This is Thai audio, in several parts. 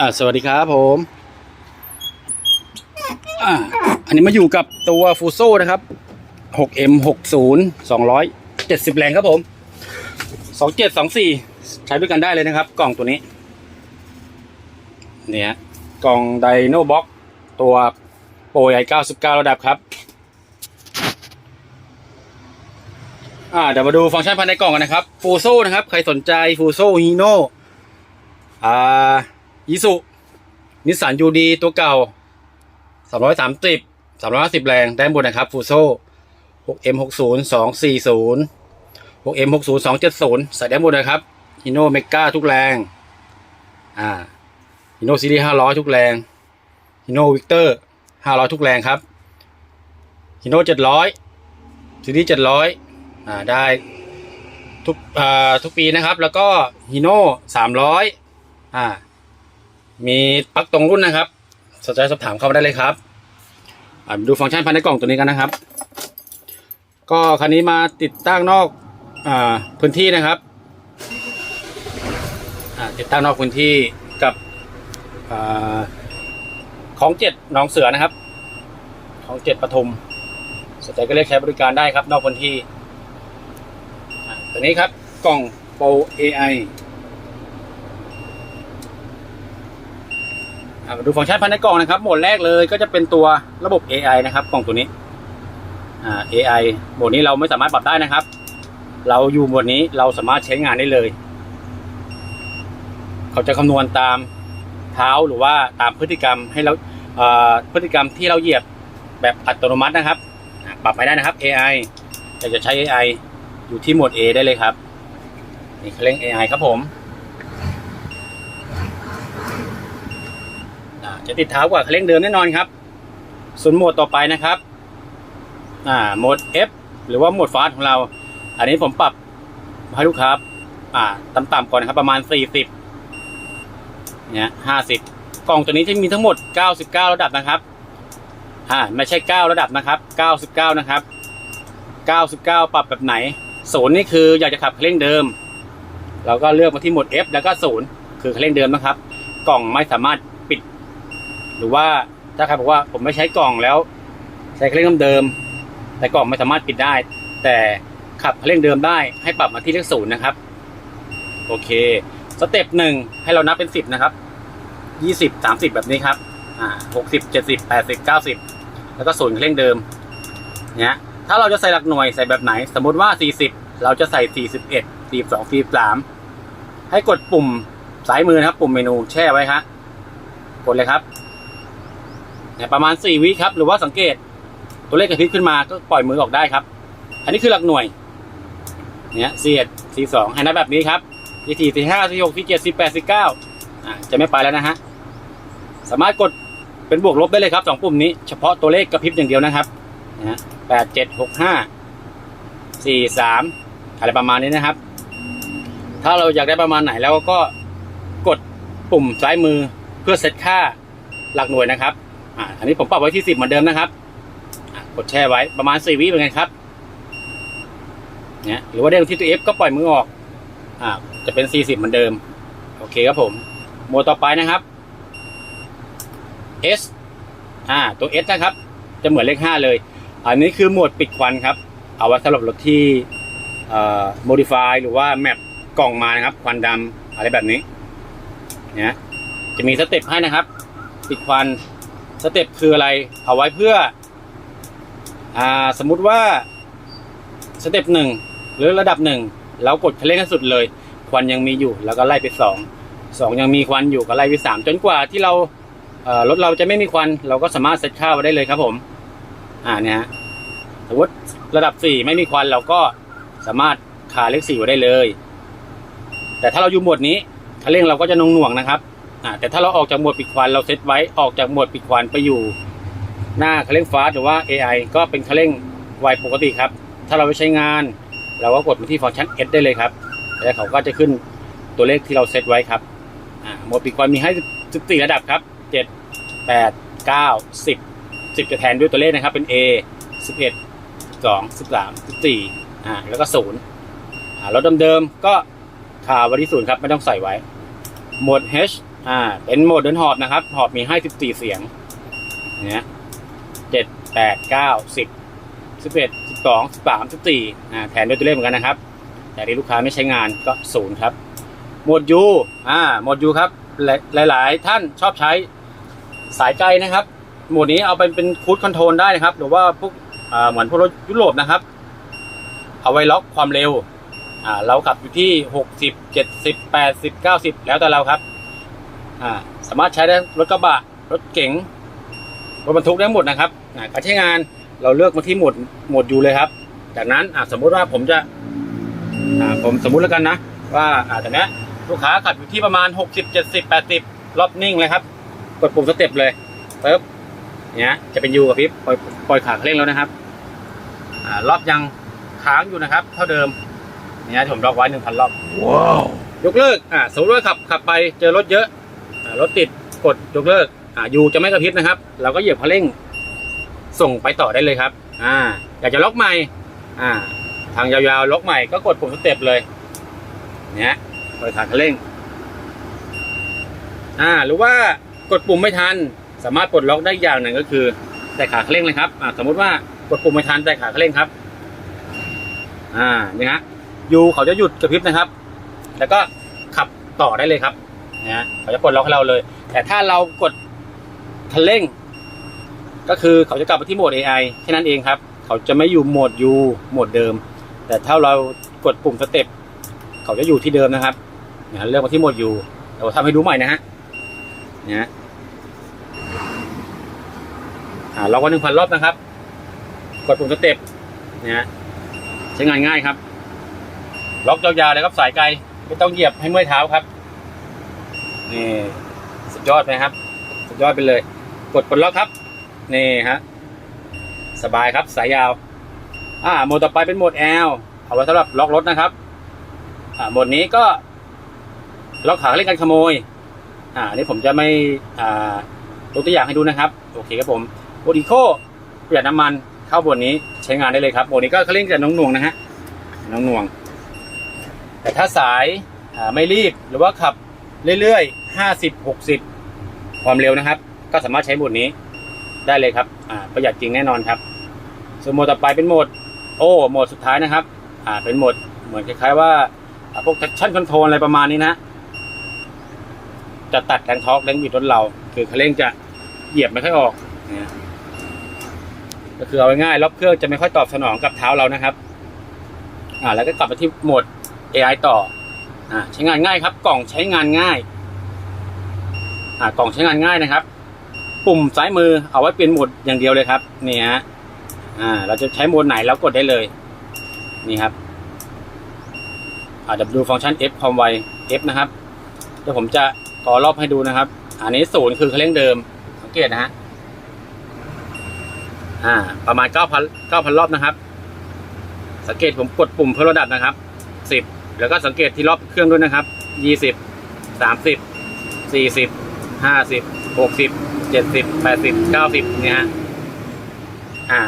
อ่าสวัสดีครับผมอ่าอันนี้มาอยู่กับตัวฟูโซนะครับ 6M 60 270 แรงครับผม 27 24 ใช้ด้วยกันได้เลยนะครับ กล่องตัวนี้ เนี่ยกล่องไดโนบ็อกตัวโปรใหญ่99 ระดับครับ อ่าเดี๋ยวมาดูฟังก์ชันภายในกล่องกันนะครับฟูโซนะครับ ใครสนใจฟูโซฮีโนอ่า ยิสุนิสสันยูดีตัวเก่า 330 350 แรงได้หมดนะครับฟูโซ่ 6M 60 240 6M 60 270 ใส่ได้หมดนะครับฮิโนเมกาทุกแรง อ่าฮิโนซีรีส์500 ทุกแรงฮิโนวิกเตอร์ 500 ทุกแรงครับฮิโน700ซีรีส์700 อ่าได้ทุกอ่าทุกปีนะครับ แล้วก็ฮีโน่สามร้อยอ่า มีปลั๊กตรงรุ่นนะครับสนใจสอบถามเข้ามาได้เลยครับดูฟังก์ชันภายในกล่องตัวนี้กันนะครับ ก็คันนี้มาติดตั้งนอกอพื้นที่นะครับติดตั้งนอกพื้นที่กับอของเจ็ดหนองเสือนะครับ ของเจ็ดปทุมสนใจก็เรียกใช้บริการได้ครับ นอกพื้นที่ตัวนี้ครับกล่องโปร AI อ่ามา ดูฟังก์ชันภายในกล่องนะครับโหมดแรกเลยก็จะเป็นตัวระบบ AI นะครับกล่องตัวนี้อ่า AI โหมดนี้เราไม่สามารถปรับได้นะครับ เราอยู่โหมดนี้เราสามารถใช้งานได้เลย เขาจะคำนวณตามเท้าหรือว่าตามพฤติกรรมให้เราพฤติกรรมที่เราเหยียบแบบอัตโนมัตินะครับ ปรับไม่ได้นะครับ AI อยากจะใช้ AI อยู่ที่โหมด A ได้เลยครับ นี่เขาเร่ง AI ครับผมอ่า จะติดเท้ากว่าคันเร่งเดิมแน่นอนครับ ส่วนโหมดต่อไปนะครับ อ่าโหมด F หรือว่าโหมดฟาสของเรา อันนี้ผมปรับให้ลูกค้าอ่าต่ำๆก่อนนะครับ ประมาณ 40เนี่ย50 กล่องตัวนี้จะมีทั้งหมด 99 ระดับนะครับอ่าไม่ใช่ 9 ระดับนะครับ 99 นะครับ 99 ปรับแบบไหนศูนย์นี่คืออยากจะขับเครื่องเดิม เราก็เลือกมาที่โหมด F แล้วก็ศูนย์คือเครื่องเดิมนะครับ กล่องไม่สามารถ หรือว่าถ้าใครบอกว่าผมไม่ใช้กล่องแล้ว ใช้เครื่องเดิม แต่กล่องไม่สามารถปิดได้ แต่ขับเครื่องเดิมได้ให้ปรับมาที่เลขศูนย์นะครับ โอเค สเต็ปหนึ่งให้เรานับเป็นสิบนะครับยี่สิบสามสิบแบบนี้ครับอ่าหกสิบเจ็ดสิบแปดสิบเก้าสิบแล้วก็ศูนย์เครื่องเดิมเนี่ยถ้าเราจะใส่หลักหน่วยใส่แบบไหน สมมติว่า 40 เราจะใส่ 41 42 43 ให้กดปุ่มซ้ายมือนะครับ ปุ่มเมนูแช่ไว้ครับกดเลยครับ เนี่ยประมาณ 4 วิครับ หรือว่าสังเกตตัวเลขกระพริบขึ้นมาก็ปล่อยมือออกได้ครับ อันนี้คือหลักหน่วย เนี่ย41 42ให้นับแบบนี้ครับ44 45 46 47 18 19อ่าจะไม่ไปแล้วนะฮะ สามารถกดเป็นบวกลบได้เลยครับสองปุ่มนี้เฉพาะตัวเลขกระพริบอย่างเดียวนะครับนะฮะแปดเจ็ดหกห้าสี่สามอะไรประมาณนี้นะครับ ถ้าเราอยากได้ประมาณไหนแล้วก็กดปุ่มซ้ายมือเพื่อเซตค่าหลักหน่วยนะครับ อ่าอันนี้ผมปรับไว้ที่สิบเหมือนเดิมนะครับกดแช่ไว้ประมาณสี่วิเป็นไงครับเนี่ยหรือว่าเด้งที่ตัว F ก็ปล่อยมือออก อ่า จะเป็นสี่สิบเหมือนเดิม โอเคครับผมโหมดต่อไปนะครับ S อ่า ตัว S นะครับ จะเหมือนเลขห้าเลย อันนี้คือโหมดปิดควันครับ เอาไว้สำหรับรถที่เอ่อ modify หรือว่าแมปกล่องมานะครับ ควันดำอะไรแบบนี้เนี่ยจะมีสเต็ปให้นะครับ ปิดควัน สเต็ปคืออะไร เอาไว้เพื่อ อ่า สมมุติว่าสเต็ปหนึ่งหรือระดับหนึ่งเรากดคันเร่งให้สุดเลย ควันยังมีอยู่ แล้วก็ไล่ไปสองสองยังมีควันอยู่ก็ไล่ไปสามจนกว่าที่เรารถเราจะไม่มีควัน เราก็สามารถเซตค่าไว้ได้เลยครับผม อ่าเนี่ยฮะสมมติระดับสี่ไม่มีควันเราก็สามารถคาเลขสี่ไว้ได้เลย แต่ถ้าเราอยู่หมวดนี้คันเร่งเราก็จะนงหน่วงนะครับ อ่าแต่ถ้าเราออกจากหมวดปิดควันเราเซตไว้ออกจากหมวดปิดควันไปอยู่ หน้าคันเร่งฟาสหรือว่า AI ก็เป็นคันเร่งไวปกติครับ ถ้าเราไปใช้งาน เราก็กดมาที่ฟังก์ชัน S ได้เลยครับแล้วเขาก็จะขึ้นตัวเลขที่เราเซตไว้ครับอ่าโหมดปิดควันมีให้14ระดับครับ 7 8 9 10 10 จะแทนด้วยตัวเลขนะครับ เป็น A 11 2 13 14อ่าแล้วก็0อ่ารถเดิมๆก็คาว้ที่ศูนย์ครับไม่ต้องใส่ไว้โหมด H อ่า เป็นโหมดเดินหอบนะครับ หอบมีให้สิบสี่เสียงเนี่ยเจ็ดแปดเก้าสิบสิบเอ็ดสิบสองสิบสามสิบสี่อ่าแทนด้วยตัวเลขเหมือนกันนะครับ แต่ที่ลูกค้าไม่ใช้งานก็ศูนย์ครับโหมดยูอ่าโหมดยูครับหลายหลาย ๆ ท่านชอบใช้สายไกลนะครับโหมดนี้เอาไปเป็นคูดคอนโทรลได้นะครับ หรือว่าพวกอ่าเหมือนพวกรถยุโรปนะครับ เอาไว้ล็อกความเร็ว อ่า เราขับอยู่ที่หกสิบเจ็ดสิบแปดสิบเก้าสิบแล้วแต่เราครับ อ่าสามารถใช้ได้รถกระบะรถเก๋งรถบรรทุกได้หมดนะครับอ่าการใช้งานเราเลือกมาที่โหมดโหมดยูเลยครับ จากนั้นอ่าสมมุติว่าผมจะอ่าผมสมมุติแล้วกันนะ ว่าอ่าแต่เนี้ยลูกค้าขับอยู่ที่ประมาณหกสิบเจ็ดสิบแปดสิบรอบนิ่งเลยครับ กดปุ่มสเต็ปเลยปึ๊บเนี้ยจะเป็นยูกับพริบปล่อยปล่อยขาเร่งแล้วนะครับอ่ารอบยังค้างอยู่นะครับ เท่าเดิมเนี้ยผมล็อกไว้หนึ่งพันรอบว้าวยกเลิกอ่าสมมติว่าขับขับไปเจอรถเยอะอ่า รถติดกดยกเลิกอ่ายูจะไม่กระพริบนะครับ เราก็เหยียบคันเร่งส่งไปต่อได้เลยครับ อ่า อยากจะล็อกใหม่อ่า ทางยาวๆล็อกใหม่ก็กดปุ่มสเต็ปเลย เนี้ยปล่อยขาคันเร่ง อ่า หรือว่ากดปุ่มไม่ทัน สามารถปลดล็อกได้อย่างหนึ่งก็คือแต่ขาคันเร่งเลยครับอ่าสมมติว่ากดปุ่มไม่ทันแต่ขาคันเร่งครับ อ่า นี่ฮะยูเขาจะหยุดกระพริบนะครับ แล้วก็ขับต่อได้เลยครับ นะเขาจะปลดล็อกให้เราเลย แต่ถ้าเรากดคันเร่ง ก็คือเขาจะกลับไปที่โหมด AI แค่นั้นเองครับ เขาจะไม่อยู่โหมด U โหมดเดิม แต่ถ้าเรากดปุ่มสเต็ปเขาจะอยู่ที่เดิมนะครับนะเลือกมาที่โหมด U เราทำให้ดูใหม่นะฮะนะฮะอ่าล็อกวันหนึ่งพันรอบนะครับ กดปุ่มสเต็ปนะใช้งานง่ายครับ ล็อกยาวๆเลยครับสายไกลไม่ต้องเหยียบให้เมื่อยเท้าครับ นี่สุดยอดไหมครับ สุดยอดไปเลย กดปลดล็อกครับ นี่ฮะสบายครับสายยาว อ่าโหมดต่อไปเป็นโหมด L เอาไว้สำหรับล็อกรถนะครับ อ่าโหมดนี้ก็ ล็อกขาเล่นกันขโมย อ่านนี้ผมจะไม่อ่ายกตัวอย่างให้ดูนะครับ โอเคครับผมโหมดอีโคประหยัดน้ำมันเข้าบนนี้ใช้งานได้เลยครับโหมดนี้ก็เขาเล่นกับน้องหน่วงนะฮะน้องหน่วง แต่ถ้าสายอ่าไม่รีบหรือว่าขับ เรื่อยๆห้าสิบหกสิบความเร็วนะครับ ก็สามารถใช้โหมดนี้ได้เลยครับอ่าประหยัดจริงแน่นอนครับ ส่วนโหมดต่อไปเป็นโหมดโอ้โหมดสุดท้ายนะครับอ่าเป็นโหมดเหมือนคล้ายๆว่าพวก traction control อะไรประมาณนี้นะ จะตัดแรงทอร์กแรงบิดรถเรา คือคันเร่งจะเหยียบไม่ค่อยออกนะก็คือเอาง่ายๆล็อกเครื่องจะไม่ค่อยตอบสนองกับเท้าเรานะครับ อ่า แล้วก็กลับไปที่โหมด AI ต่อ อ่าใช้งานง่ายครับ กล่องใช้งานง่ายอ่ากล่องใช้งานง่ายนะครับ ปุ่มซ้ายมือเอาไว้เปลี่ยนโหมดอย่างเดียวเลยครับนี่ฮะอ่า เราจะใช้โหมดไหนแล้วกดได้เลย นี่ครับอาเดี๋ยวดูฟังก์ชัน F ความไว F นะครับเดี๋ยวผมจะขอรอบให้ดูนะครับ อันนี้ศูนย์คือเคันเร่งเดิม สังเกตนะฮะอ่า ประมาณเก้าพันเก้าพันรอบนะครับ สังเกตผมกดปุ่มเพิ่มระดับนะครับสิบ แล้วก็สังเกตที่รอบเครื่องด้วยนะครับยี่สิบสามสิบสี่สิบห้าสิบหกสิบเจ็ดสิบแปดสิบเก้าสิบเนี่ยฮะอ่า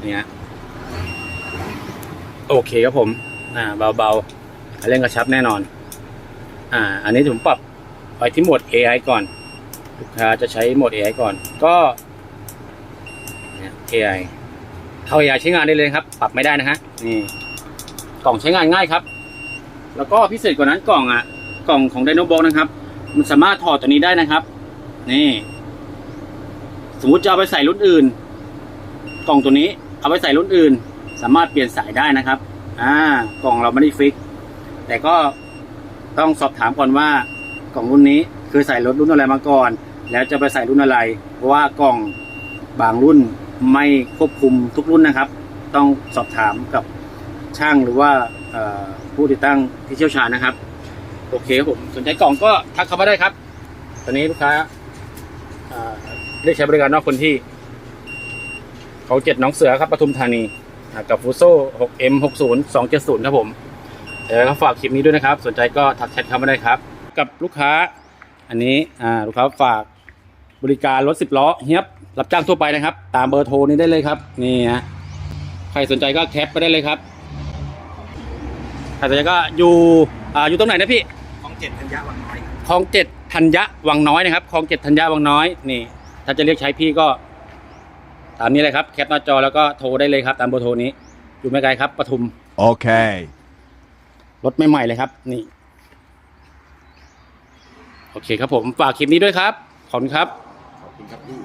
เนี่ยโอเคครับผม อ่า เบาๆเล่นกระชับแน่นอน อ่า อันนี้ผมปรับไปที่โหมด AI ก่อนลูกค้าจะใช้โหมด AI ก่อน ก็เนี่ย AI เข้า AI ใช้งานได้เลยครับ ปรับไม่ได้นะฮะนี่ กล่องใช้งานง่ายครับ แล้วก็พิเศษกว่านั้นกล่องอะ กล่องของไดโนบ็อกนะครับ มันสามารถถอดตัวนี้ได้นะครับ นี่ สมมุติจะเอาไปใส่รุ่นอื่น กล่องตัวนี้ เอาไปใส่รุ่นอื่น สามารถเปลี่ยนสายได้นะครับ อ่า กล่องเราไม่ได้ฟิก แต่ก็ต้องสอบถามก่อนว่ากล่องรุ่นนี้คือใส่รถรุ่นอะไรมาก่อน แล้วจะไปใส่รุ่นอะไร เพราะว่ากล่องบางรุ่นไม่ควบคุมทุกรุ่นนะครับ ต้องสอบถามกับ ช่างหรือว่าผู้ติดตั้งที่เชี่ยวชาญนะครับ โอเคครับผมสนใจกล่องก็ทักเข้ามาได้ครับ ตอนนี้ลูกค้าเอ่อเรียกใช้บริการนอกคนที่ เขาเจ็ดน้องเสือครับปทุมธานีกับฟูโซ่ 6M 60 270 ครับผมเดี๋ยวก็ฝากคลิปนี้ด้วยนะครับ สนใจก็ทักแชทเข้ามาได้ครับ กับลูกค้า อันนี้ลูกค้าฝากบริการรถ10ล้อเฮียบรับจ้างทั่วไปนะครับ ตามเบอร์โทรนี้ได้เลยครับ นี่ฮะใครสนใจก็แคปไปได้เลยครับ ใครสนใจก็อยู่อ่าอยู่ตรงไหนนะพี่ของเจ็ดธัญญาวังน้อยครับคลองเจ็ดธัญญะวังน้อยนะครับคลองเจ็ดธัญญะวังน้อยนี่ ถ้าจะเรียกใช้พี่ก็ ตามนี้เลยครับแคปหน้าจอแล้วก็โทรได้เลยครับ ตามเบอร์โทรนี้ อยู่ไม่ไกลครับปทุม Okay. รถใหม่ๆเลยครับ นี่ โอเคครับผม ฝากคลิปนี้ด้วยครับ ขอบคุณครับ ขอบคุณครับพี่